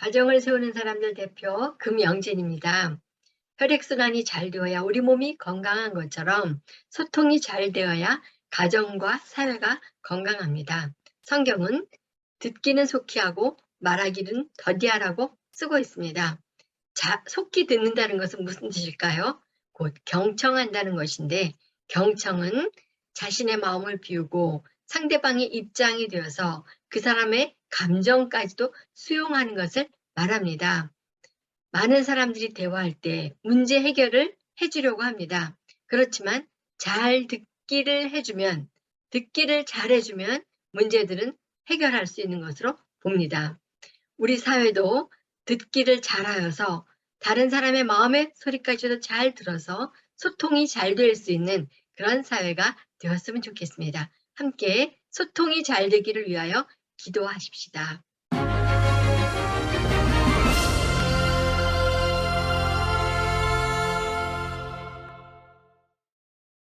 가정을 세우는 사람들 대표 금영진입니다. 혈액순환이 잘 되어야 우리 몸이 건강한 것처럼 소통이 잘 되어야 가정과 사회가 건강합니다. 성경은 듣기는 속히 하고 말하기는 더디하라고 쓰고 있습니다. 자, 속히 듣는다는 것은 무슨 뜻일까요? 곧 경청한다는 것인데 경청은 자신의 마음을 비우고 상대방의 입장이 되어서 그 사람의 감정까지도 수용하는 것을 말합니다. 많은 사람들이 대화할 때 문제 해결을 해주려고 합니다. 그렇지만 잘 듣기를 해주면, 듣기를 잘 해주면 문제들은 해결할 수 있는 것으로 봅니다. 우리 사회도 듣기를 잘하여서 다른 사람의 마음의 소리까지도 잘 들어서 소통이 잘 될 수 있는 그런 사회가 되었으면 좋겠습니다. 함께 소통이 잘 되기를 위하여 기도하십시다.